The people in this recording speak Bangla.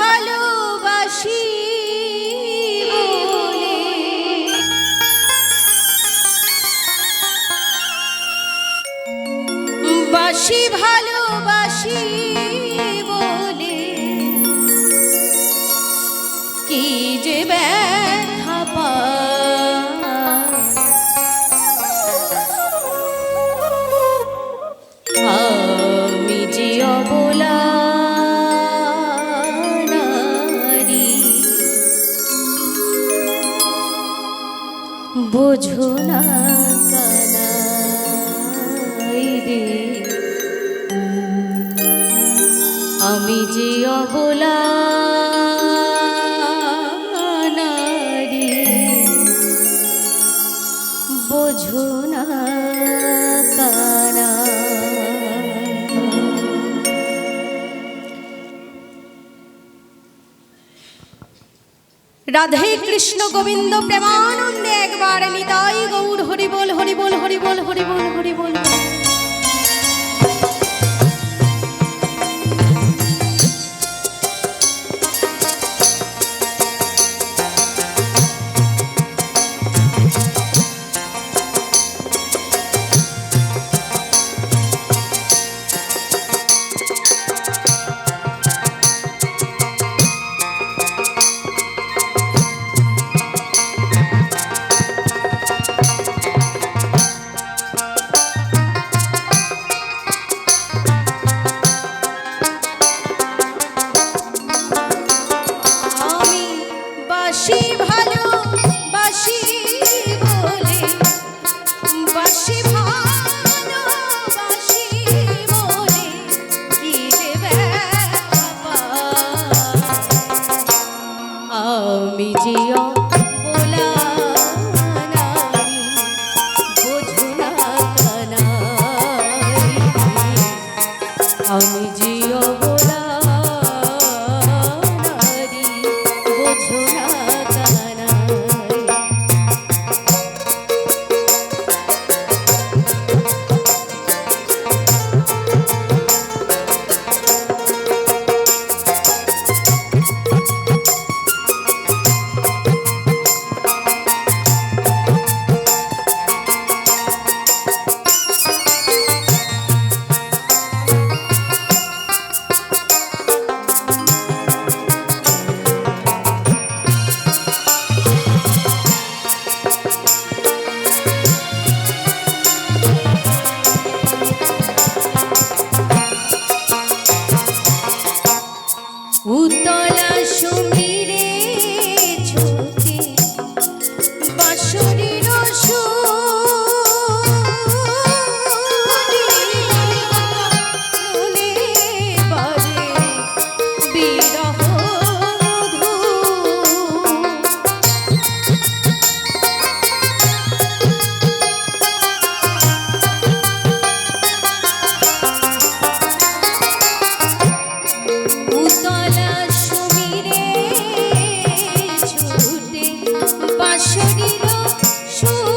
ভালোবাসি বাসি ভালোবাসি বলে। কি যে ব্যা বোঝো না কানাই রে। আমি যে অবলা বোঝো না কানা রাধে কৃষ্ণ গোবিন্দ প্রেমানন্দে একবার নিতাই গৌর হরিবোল হরিবোল হরিবোল হরিবোল হরিবল You. বাসরির সুর